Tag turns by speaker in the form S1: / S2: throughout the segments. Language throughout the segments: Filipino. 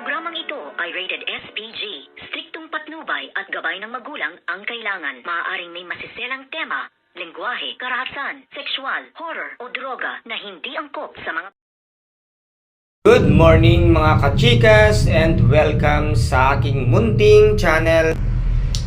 S1: Programang ito ay rated SPG. Striktong patnubay at gabay ng magulang ang kailangan. Maaaring may masiselang tema, lengguwahe, karahasan, sexual, horror o droga na hindi angkop sa mga
S2: Good morning mga kachikas and welcome sa aking munting channel.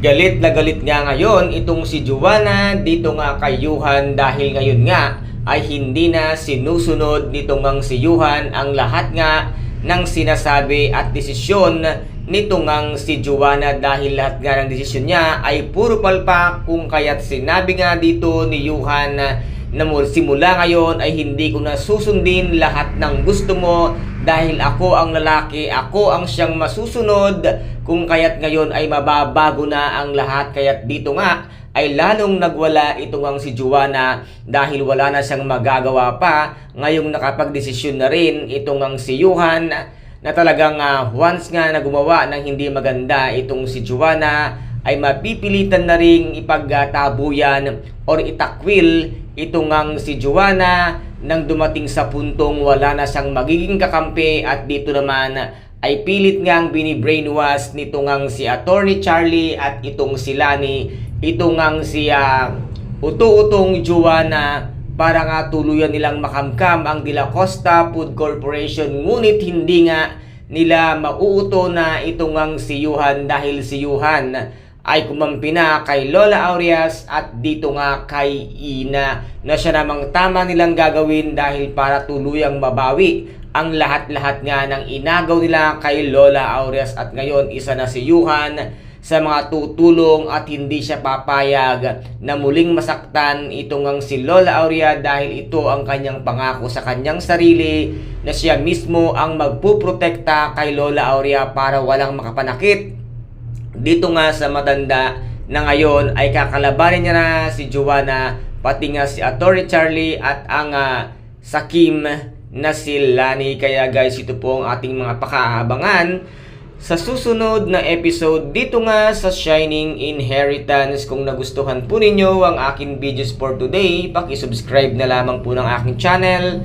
S2: Galit na galit nga ngayon itong si Juana dito nga kay Yuhan dahil ngayon nga ay hindi na sinusunod nitong ang si Yuhan ang lahat nga ng sinasabi at desisyon nitong ang si Juana dahil lahat nga ng desisyon niya ay puro palpak kung kaya't sinabi nga dito ni Yuhan na na mul- simula ngayon ay hindi ko na susundin lahat ng gusto mo dahil ako ang lalaki, ako ang siyang masusunod. Kung kaya't ngayon ay mababago na ang lahat kaya't dito nga ay lalong nagwala itong ang si Juana dahil wala na siyang magagawa pa. Ngayong nakapagdesisyon na rin itong ang si Yuhan na talagang ah, once nga na gumawa ng hindi maganda itong si Juana ay mapipilitan na ring ipagtabuyan or itakwil itong ang si Juana nang dumating sa puntong wala na siyang magiging kakampi at dito naman ay pilit ngang bini-brainwash nitong ang si Attorney Charlie at itong si Lani itong ang si ah, uto-utong Juana para nga tuluyan nilang makamkam ang De La Costa Food Corporation. Ngunit hindi nga nila mauuto na itong ang si Yuhan dahil si Yuhan ay kumampi na kay Lola Aureas at dito nga kay Ina na siya namang tama nilang gagawin dahil para tuluyang mabawi ang lahat-lahat nga ng inagaw nila kay Lola Aureas. At ngayon isa na si Yuhan sa mga tutulong at hindi siya papayag na muling masaktan itong ang si Lola Aurea dahil ito ang kanyang pangako sa kanyang sarili na siya mismo ang magpuprotekta kay Lola Aurea para walang makapanakit dito nga sa matanda na ngayon ay kakalabanin niya na si Joanna pati nga si Attorney Charlie at ang ah, Sakim na si Lani. Kaya guys ito po ang ating mga pakaabangan sa susunod na episode dito nga sa Shining Inheritance. Kung nagustuhan po ninyo ang aking videos for today paki-subscribe na lamang po ng aking channel